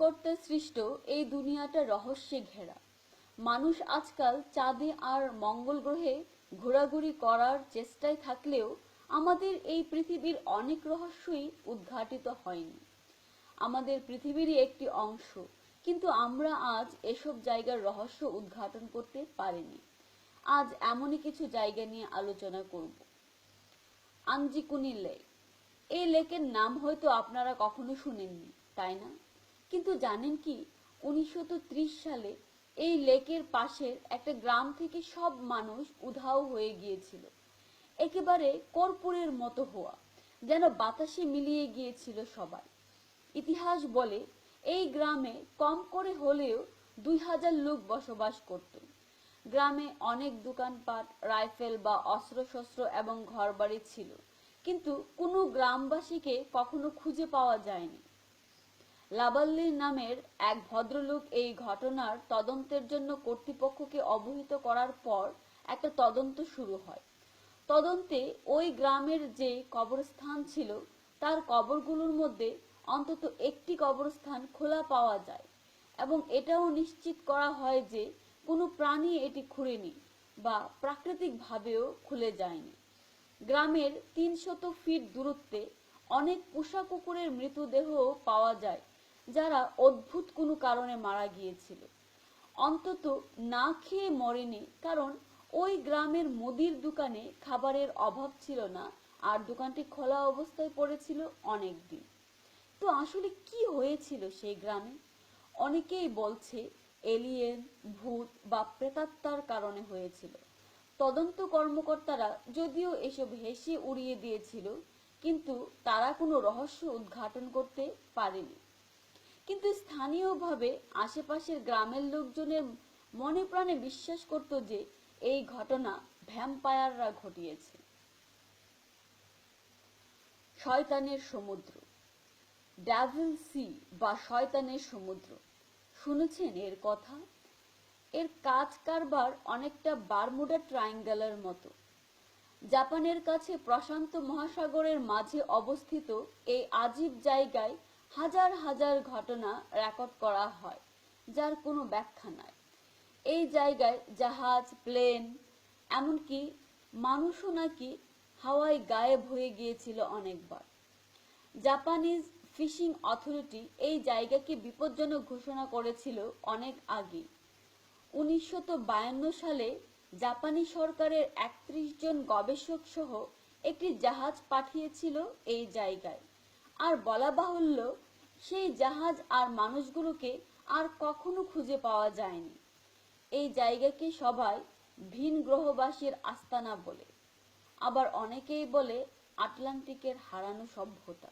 সৃষ্টিকর্তার সৃষ্ট এই দুনিয়াটা রহস্যে ঘেরা। মানুষ আজকাল চাঁদে আর মঙ্গল গ্রহে ঘোরাঘুরি করার চেষ্টায় থাকলেও আমাদের এই পৃথিবীর অনেক রহস্যই উদ্ঘাটিত হয়নি। আমাদের পৃথিবীরই একটি অংশ, কিন্তু আমরা আজ এসব জায়গার রহস্য উদ্ঘাটন করতে পারিনি। আজ এমনই কিছু জায়গা নিয়ে আলোচনা করব। Anjikuni lake. এই লেকের নাম হয়তো আপনারা কখনো শুনেননি, তাই না? কিন্তু জানেন কি, উনিশশো সালে এই লেকের পাশের একটা গ্রাম থেকে সব মানুষ উধাও হয়ে গিয়েছিল। একেবারে কর্পূরের মতো হওয়া, যেন বাতাসে মিলিয়ে গিয়েছিল সবাই। ইতিহাস বলে, এই গ্রামে কম করে হলেও দুই হাজার লোক বসবাস করত। গ্রামে অনেক দোকানপাট, রাইফেল বা অস্ত্রশস্ত্র এবং ঘরবাড়ি ছিল, কিন্তু কোনো গ্রামবাসীকে কখনো খুঁজে পাওয়া যায়নি। লাবাল্লির নামের এক ভদ্রলোক এই ঘটনার তদন্তের জন্য কর্তৃপক্ষকে অবহিত করার পর একটা তদন্ত শুরু হয়। তদন্তে ওই গ্রামের যে কবরস্থান ছিল, তার কবরগুলোর মধ্যে অন্তত একটি কবরস্থান খোলা পাওয়া যায় এবং এটাও নিশ্চিত করা হয় যে কোনো প্রাণী এটি খুঁড়েনি বা প্রাকৃতিকভাবেও খুলে যায়নি। গ্রামের তিনশত ফিট দূরত্বে অনেক পোষা কুকুরের মৃতদেহ পাওয়া যায় যারা অদ্ভুত কোনো কারণে মারা গিয়েছিল। অন্তত না খেয়ে মরেনি, কারণ ওই গ্রামের মুদির দোকানে খাবারের অভাব ছিল না, আর দোকানটি খোলা অবস্থায় পড়েছিল অনেক দিন তো আসলে কি হয়েছিল সেই গ্রামে? অনেকেই বলছে, এলিয়েন, ভূত বা প্রেতাত্মার কারণে হয়েছিল। তদন্ত কর্মকর্তারা যদিও এসব হেসে উড়িয়ে দিয়েছিল, কিন্তু তারা কোনো রহস্য উদ্ঘাটন করতে পারেনি। কিন্তু স্থানীয়ভাবে আশেপাশের গ্রামের লোকজনের মনে প্রাণে বিশ্বাস করত যে এই ঘটনা ভ্যাম্পায়াররা ঘটিয়েছে। শয়তানের সমুদ্র। ড্যাভেল সি বা শয়তানের সমুদ্র। শুনেছেন এর কথা? এর কাজ কারবার অনেকটা বারমুডা ট্রায়াঙ্গেলের মতো। জাপানের কাছে প্রশান্ত মহাসাগরের মাঝে অবস্থিত এই আজীব জায়গায় হাজার হাজার ঘটনা রেকর্ড করা হয়, যার কোনো ব্যাখ্যা নাই। এই জায়গায় জাহাজ, প্লেন, এমনকি মানুষও নাকি হাওয়ায় গায়েব হয়ে গিয়েছিল অনেকবার। জাপানিজ ফিশিং অথরিটি এই জায়গাকে বিপজ্জনক ঘোষণা করেছিল অনেক আগে উনিশশো সালে জাপানি সরকারের একত্রিশ জন গবেষক সহ একটি জাহাজ পাঠিয়েছিল এই জায়গায়। আর বলা বাহুল্য, সেই জাহাজ আর মানুষগুলোকে আর কখনো খুঁজে পাওয়া যায়নি। এই জায়গাকে সবাই ভিন গ্রহবাসীর আস্তানা বলে। আবার অনেকেই বলে, আটলান্টিকের হারানো সভ্যতা।